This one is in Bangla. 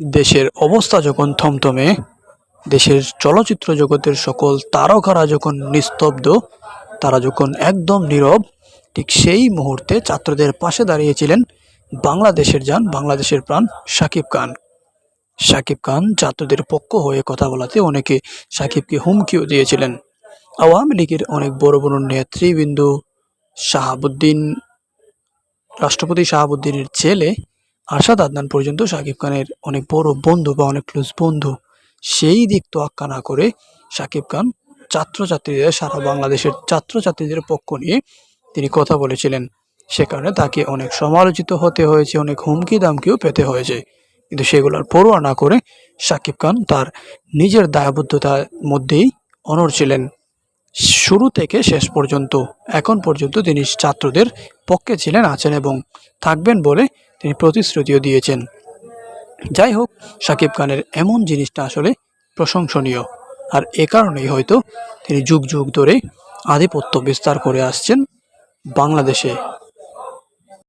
দেশের অবস্থা যখন থমথমে, দেশের চলচ্চিত্র জগতের সকল তারকারা যখন নিস্তব্ধ, তারা যখন একদম নীরব, ঠিক সেই মুহূর্তে ছাত্রদের পাশে দাঁড়িয়েছিলেন বাংলাদেশের যান বাংলাদেশের প্রাণ সাকিব খান। সাকিব খান ছাত্রদের পক্ষ হয়ে কথা বলাতে অনেকে সাকিবকে হুমকিও দিয়েছিলেন। আওয়ামী লীগের অনেক বড় বড় নেতৃবৃন্দ, শাহাবুদ্দিন, রাষ্ট্রপতি শাহাবুদ্দিনের ছেলে আরশাদ আদনান পর্যন্ত শাকিব খানের অনেক বড় বন্ধু বা অনেক ক্লোজ বন্ধু, সেই দিক তো তোয়াক্কা না করে শাকিব খান ছাত্রছাত্রীদের, সারা বাংলাদেশের ছাত্রছাত্রীদের পক্ষ নিয়ে তিনি কথা বলেছিলেন। সে কারণে তাকে অনেক সমালোচিত হতে হয়েছে, অনেক হুমকি দামকিও পেতে হয়েছে। কিন্তু সেগুলোর পরোয়া না করে শাকিব খান তার নিজের দায়বদ্ধতার মধ্যেই অনড় ছিলেন। শুরু থেকে শেষ পর্যন্ত, এখন পর্যন্ত তিনি ছাত্রদের পক্ষে ছিলেন, আছেন এবং থাকবেন বলে তিনি প্রতিশ্রুতিও দিয়েছেন। যাই হোক, সাকিব খানের এমন জিনিসটা আসলে প্রশংসনীয়। আর এ কারণেই হয়তো তিনি যুগ যুগ ধরে আধিপত্য বিস্তার করে আসছেন বাংলাদেশে।